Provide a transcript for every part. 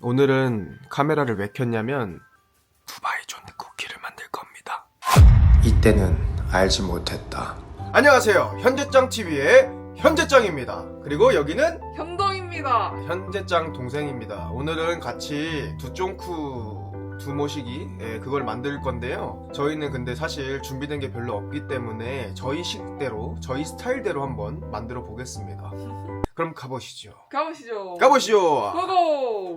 오늘은 카메라를 왜 켰냐면 두바이 존 쿠키를 만들 겁니다. 이때는 알지 못했다. 안녕하세요. 현재짱 TV의 현재짱입니다. 그리고 여기는 현동입니다. 현재짱 동생입니다. 오늘은 같이 두쫑쿠 두모시기 예, 그걸 만들 건데요. 저희는 근데 사실 준비된 게 별로 없기 때문에 저희 식대로 저희 스타일대로 한번 만들어 보겠습니다. 그럼 가보시죠. 가보시죠. 가보시죠. 고고.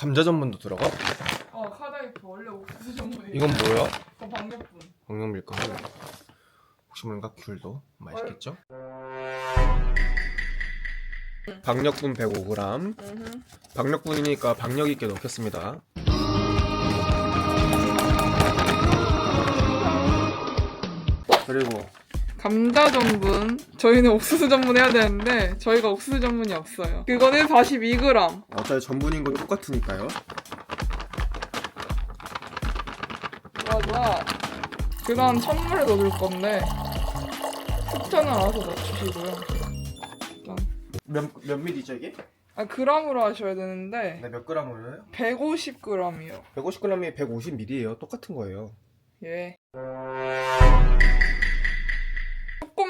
감자 전분도 들어가? 어 카다이프 원래 옥수수 전문이. 이건 뭐야? 더 방격분. 방역밀가루. 혹시 모르니까 귤도 맛있겠죠? 박력분 105g. 음. 박력분이니까 박력 있게 넣겠습니다. 감자 전분. 저희는 옥수수 전문 해야 되는데 저희가 옥수수 전문이 없어요. 그거는 42g. 어차피 전분인 건 똑같으니까요. 맞아. 그다음 찬물에 넣을 건데 숙전을 알아서 넣어주시고요. 일단. 몇, 몇 밀리죠 이게? 아 그람으로 하셔야 되는데 네, 몇 해요? 150g이요. 150g이 150ml예요. 똑같은 거예요. 예.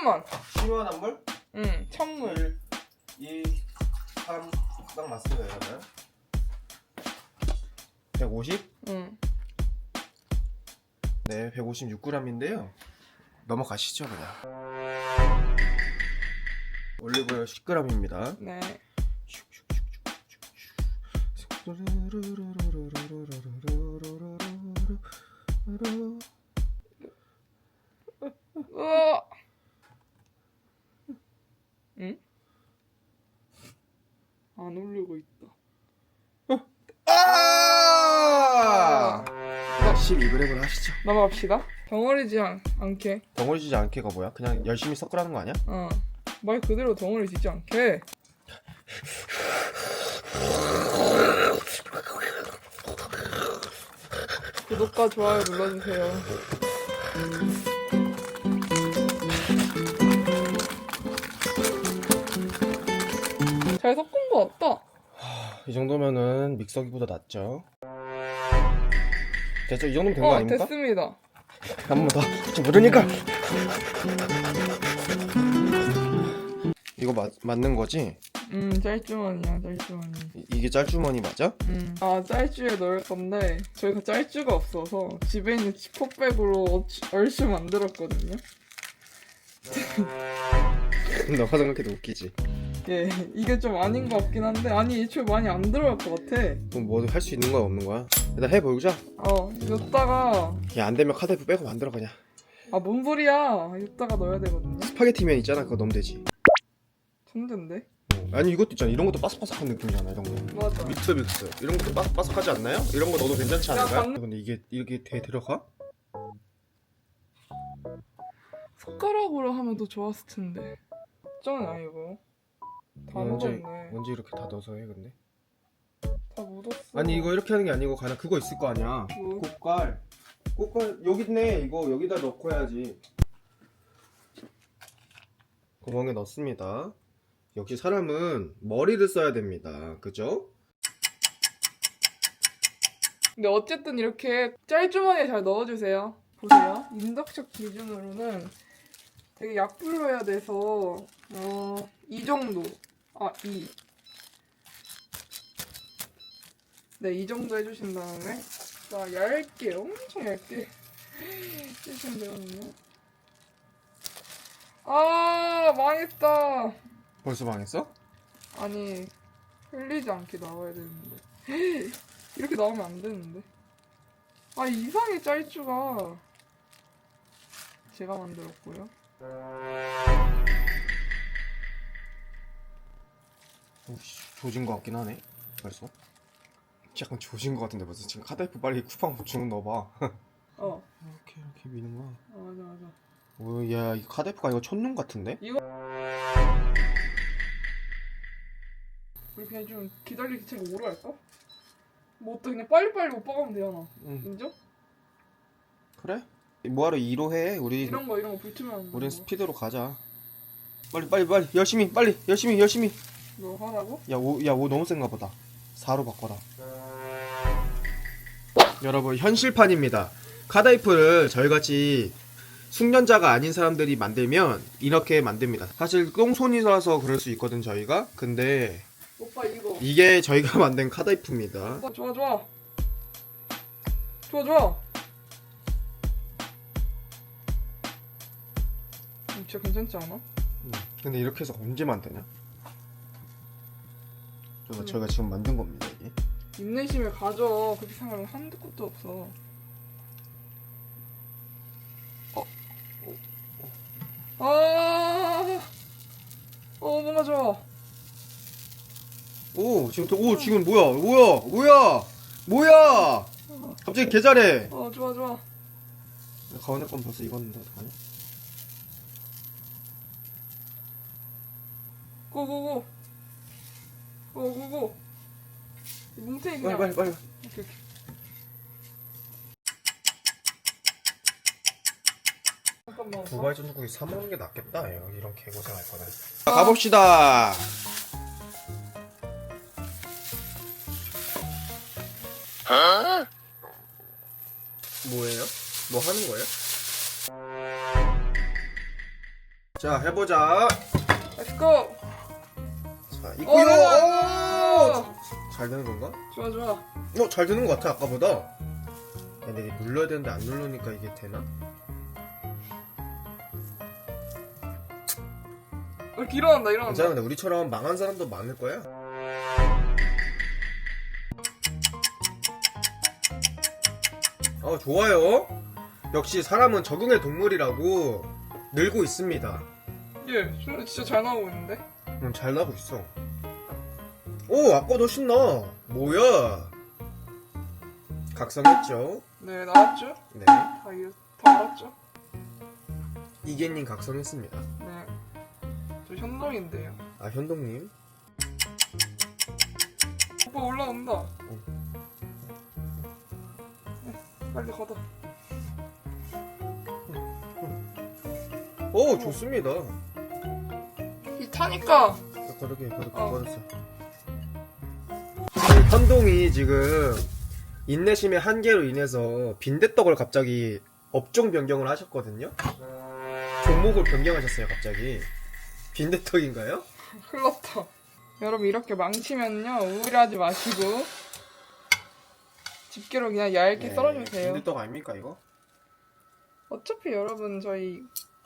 조금만. 시원한 물? 응, 찬물. 1, 2, 3, 딱 맞습니다, 이러면. 150? 응. 네, 156g인데요. 넘어가시죠, 그냥. 올리브오일 10g입니다. 네. 으아! 응? 안 올리고 있다. 아! 12g을 하시죠. 넘어갑시다. 덩어리지 않, 않게. 덩어리 지지 않게가 뭐야? 그냥 열심히 섞으라는 거 아니야? 어. 말 그대로 덩어리 지지 않게. 구독과 좋아요 눌러주세요. 잘 섞은 거 같다. 이 정도면은 믹서기보다 낫죠. 됐죠? 이 정도면 된 거 어, 아닙니까? 됐습니다. 한번 더. 좀 모르니까. 이거 맞, 맞는 거지? 음, 짤주머니야, 짤주머니. 이- 이게 짤주머니 맞아? 음. 아, 짤주에 넣을 건데, 저희가 짤주가 없어서 집에 있는 지퍼백으로 얼추, 얼추 만들었거든요. 너가 생각해도 웃기지. 예, 이게 좀 아닌 것 같긴 한데, 아니, 애초에 많이 안 들어갈 것 같아. 그럼 뭐 할 수 있는 거야 없는 거야? 일단 해보자. 어, 이따가, 야, 안 되면 카드프 빼고 만들어 그냥. 아, 뭔 소리야. 이따가 넣어야 되거든요. 스파게티면 있잖아. 그거 넣으면 되지. 천재인데? 아니 이것도 있잖아. 이런 것도 바삭바삭한 느낌이잖아. 이런 거. 맞아. 미트 믹스. 이런 것도 바삭바삭하지 않나요? 이런 거 넣어도 괜찮지 야, 않을까요? 방- 근데 이게 이렇게 대 들어가? 숟가락으로 하면 더 좋았을 텐데. 걱정은 아니고. 다 언제 먹었네. 언제 이렇게 다 넣어서 해 근데? 다 묻었어. 아니 이거 이렇게 하는 게 아니고 그냥 그거 있을 거 아니야. 뭐? 꽃갈. 꽃갈 여기 있네. 이거 여기다 넣고 해야지. 구멍에 넣습니다. 역시 사람은 머리를 써야 됩니다. 그죠? 근데 어쨌든 이렇게 짤주머니에 잘 넣어주세요. 보세요. 인덕션 기준으로는 되게 약불로 해야 돼서 어, 이 정도. 아, 이. 네, 이 정도 해주신 다음에 자, 얇게, 엄청 얇게 해주시면 되거든요. 아, 망했다. 벌써 망했어? 아니, 흘리지 않게 나와야 되는데. 이렇게 나오면 안 되는데. 아, 이상해, 짤주가. 제가 만들었고요. 오씨, 조진 거 같긴 하네. 벌써. 약간 조진 거 같은데 벌써 지금 카드프 빨리 쿠팡 주문 넣어봐. 어, 이렇게 이렇게 미는 거야. 어 맞아, 맞아. 오, 야, 이 카드프가 이거 촛눈 같은데? 우리 그냥 좀 기다리기 책고 오래 할까? 뭐 어때, 그냥 빨리빨리 못 박으면 되잖아. 응. 인정? 그래? 뭐하러 2로 해? 우리 이런 거, 이런 거 불투명. 우린 스피드로 가자. 빨리 빨리 빨리 열심히 빨리 열심히 열심히 뭐 하라고? 야오야오 너무 센가 보다 4로 바꿔라 여러분 현실판입니다 카다이프를 저희같이 숙련자가 아닌 사람들이 만들면 이렇게 만듭니다 사실 똥손이라서 그럴 수 있거든 저희가 근데 오빠 이거. 이게 저희가 만든 카다이프입니다 오빠 좋아 좋아. 좋아 좋아. 음, 진짜 괜찮지 않아? 음, 근데 이렇게 해서 언제 만드냐 저가 음. 저희가 지금 만든 겁니다 이게 인내심을 가져. 그렇게 생각하면 한두 것도 없어. 어. 아. 어 뭔가 좋아. 오 지금 또- 오 지금 뭐야 뭐야 뭐야 뭐야 갑자기 개 잘해 어 좋아 좋아. 가운데 건 벌써 익었는데 어떡하냐 고고고. 이 뭉탱이 그냥. 빨리 빨리 빨리 오케이, 오케이. 잠깐만. 두바이 전국이 사 먹는 게 낫겠다 이런 개고생 할 거는 가봅시다 뭐예요? 뭐 하는 거예요? 자 해보자 Let's go. 자 어, 이거요 어, 오! 잘 되는 건가? 좋아 좋아. 어, 잘 되는 것 같아, 아까보다. 야, 근데 이게 눌러야 되는데 안 누르니까 이게 되나? 어, 이렇게 일어난다 일어난다. 괜찮아, 근데 우리처럼 망한 사람도 많을 거야. 어, 좋아요. 역시 사람은 적응의 동물이라고 늘고 있습니다. 예, 진짜- 진짜 잘 나오고 있는데. 음, 잘 나고 있어. 오, 아까 더 신나. 뭐야? 각성했죠? 네 나왔죠? 네. 다 이거 다 알았죠? 이계님 각성했습니다. 네. 저 현동인데요. 아, 현동님. 오빠 올라온다. 네, 빨리 걷어. 오, 좋습니다. 이 타니까 그렇게 그렇게 어. 걸었어. 현동이 지금 인내심의 한계로 인해서 빈대떡을 갑자기 업종 변경을 하셨거든요. 종목을 변경하셨어요, 갑자기. 빈대떡인가요? 흘렀다. 여러분 이렇게 망치면요 우울하지 마시고 집게로 그냥 얇게 썰어주세요. 네, 빈대떡 아닙니까 이거? 어차피 여러분 저희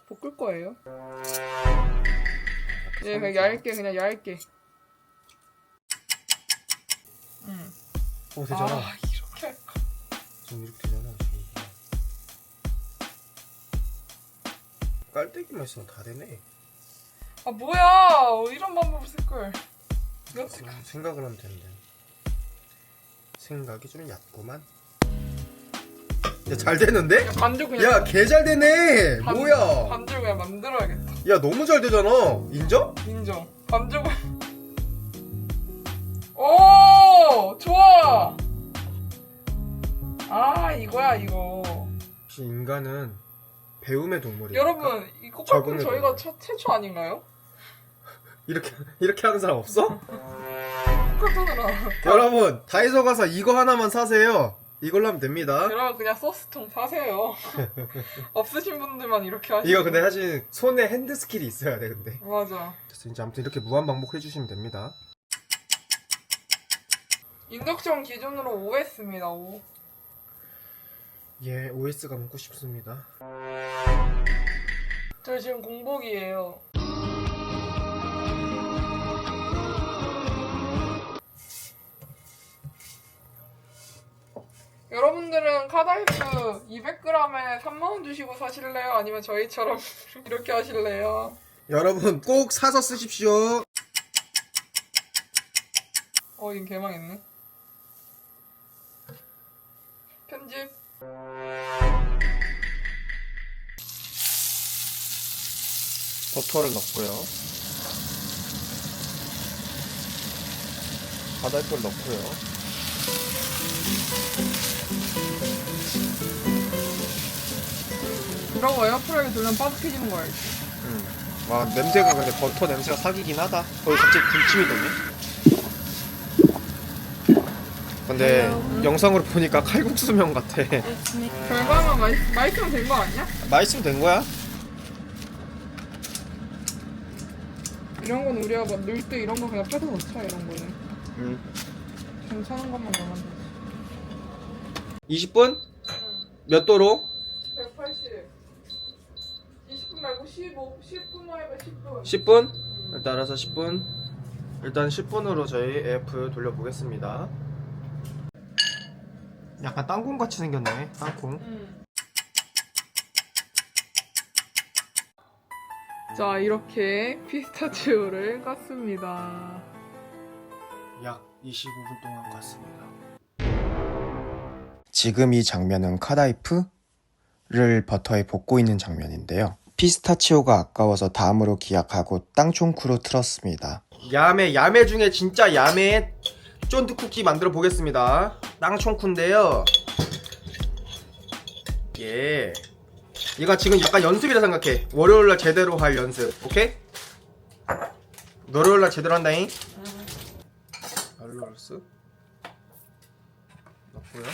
볶을 거예요. 예, 아, 그냥 얇게 그냥 얇게. 오 되잖아. 아 이렇게 할까? 지금 이렇게 되잖아. 지금. 깔때기만 있으면 다 되네. 아 뭐야 이런 방법 쓸 걸. 여태 생각을 하면 되는데. 생각이 좀 얕구만. 야, 잘 되는데? 반죽 그냥 야, 개 잘 되네! 반- 뭐야! 반죽 그냥 만들어야겠다. 야, 너무 잘 되잖아! 인정? 인정. 반죽을. 좋아. 아 이거야 이거. 역시 인간은 배움의 동물이야. 여러분 이 꽃갈콘 적응해도 저희가 돼. 최, 최초 아닌가요? 이렇게, 이렇게 하는 사람 없어? 꽃갈콘으로. 여러분, 다이소 가서 이거 하나만 사세요. 이걸로 하면 됩니다. 여러분 그냥 소스통 사세요. 없으신 분들만 이렇게 하시고. 이거 근데 사실 손에 핸드 스킬이 있어야 돼, 근데. 맞아. 그래서 이제 아무튼 이렇게 무한 반복 해 주시면 됩니다. 인덕션 기준으로 5 했습니다. 5. 예, OS가 먹고 싶습니다. 저 지금 공복이에요. 여러분들은 카다이프 200g에 3만원 주시고 사실래요? 아니면 저희처럼 이렇게 하실래요? 여러분, 꼭 사서 쓰십시오. 어, 이거 개망했네. 편집. 버터를 넣고요. 바다이프를 넣고요. 이러고 에어프라이기 돌면 바삭해지는 거 알지? 음. 와 냄새가 근데 버터 냄새가 사기긴 하다. 거기 갑자기 군침이 도네. 근데 영상으로 보니까 칼국수면 같아. 결과만 맛있, 맛있으면 된 거 아니야? 맛있으면 된 거야? 이런 건 우리가 막 넣을 때 이런 거 그냥 빼서 넣자 이런 거는 응. 괜찮은 것만 넣으면 돼 20분? 몇 도로? 180 20분 말고 15 10분 말고 10분 10분? 일단 알아서 10분. 일단 10분으로 저희 AF 돌려보겠습니다. 약간 땅콩 같이 생겼네. 땅콩. 자 이렇게 피스타치오를 깠습니다 약 25분 동안 갔습니다. 지금 이 장면은 카다이프를 버터에 볶고 있는 장면인데요. 피스타치오가 아까워서 다음으로 기약하고 땅콩쿠로 틀었습니다. 야매 야매 중에 진짜 야매 쫀득 쿠키 만들어 보겠습니다. 땅콩쿠인데요. 예. 이거 지금 약간 연습이라 생각해. 월요일날 제대로 할 연습. 오케이? 월요일날 제대로 한다잉. 알로스 넣고요.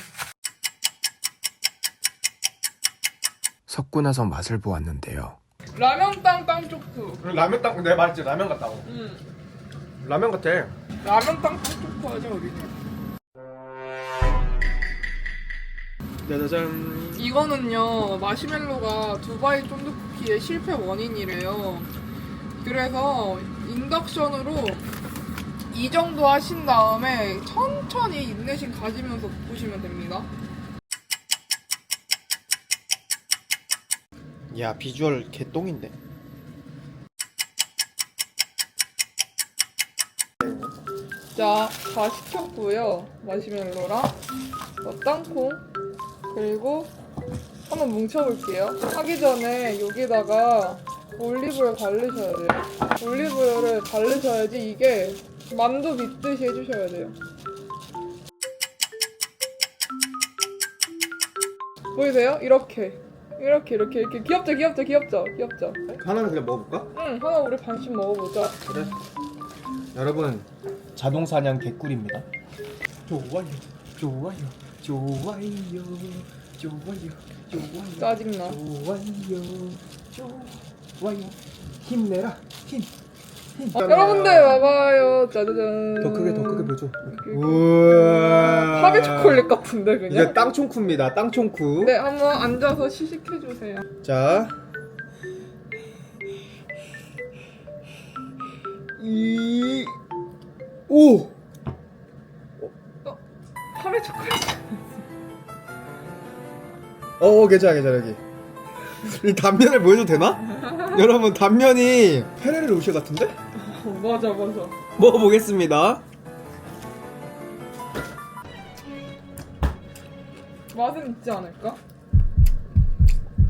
섞고 나서 맛을 보았는데요. 라면 땅 땅초코 라면 땅 내가 말했지 라면 같다고. 응 라면 같아. 라면 땅 땅초코 하자 우리는 짜자잔. 이거는요 마시멜로가 두바이 쫀득쿠키의 실패 원인이래요 그래서 인덕션으로 이 정도 하신 다음에 천천히 인내심 가지면서 볶으시면 됩니다 야 비주얼 개똥인데. 자, 다 시켰고요. 마시멜로랑 어, 땅콩 그리고 한번 뭉쳐볼게요. 하기 전에 여기다가 올리브를 바르셔야 돼요. 올리브를 바르셔야지 이게 만두 빚듯이 해주셔야 돼요. 보이세요? 이렇게 이렇게 이렇게 이렇게 귀엽죠 귀엽죠 귀엽죠 귀엽죠 하나는 그냥 먹어볼까? 응 하나 우리 반씩 먹어보자 그래. 여러분 자동 사냥 개꿀입니다. 좋아요, 좋아요, 좋아요, 좋아요, 좋아요, 짜증나 좋아요, 좋아요. 힘내라, 힘. 힘. 어, 여러분들 봐봐요 짜자잔 더 크게 더 크게 보여줘. 우와. 파베 초콜릿 같은데 이게 그냥? 땅콩쿠입니다. 땅콩쿠. 네 한번 앉아서 시식해 주세요. 자. 이. 오. 파베 초콜릿. 어 괜찮아 괜찮아 여기 이 단면을 보여도 되나? 여러분 단면이 페레르 로쉐 같은데? 어, 맞아 맞아. 먹어보겠습니다 맛은 있지 않을까?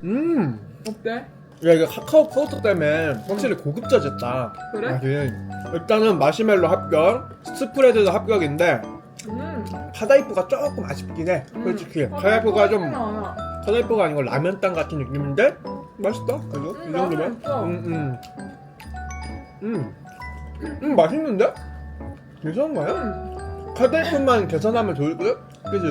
음야 어때? 이거 카카오 파우더 때문에 확실히 고급져졌다 그래? 맛이. 일단은 마시멜로 합격 스프레드도 합격인데 음. 카다이프가 조금 아쉽긴 해 음. 솔직히 카다이프가 좀 않아. 카다이프가 아니고 라면땅 같은 느낌인데 맛있다 그래도 음, 이 정도면 맛있어. 음음 음. 음 맛있는데? 괜찮은 거야? 음. 카다이프만 계산하면 좋을 듯? 그지?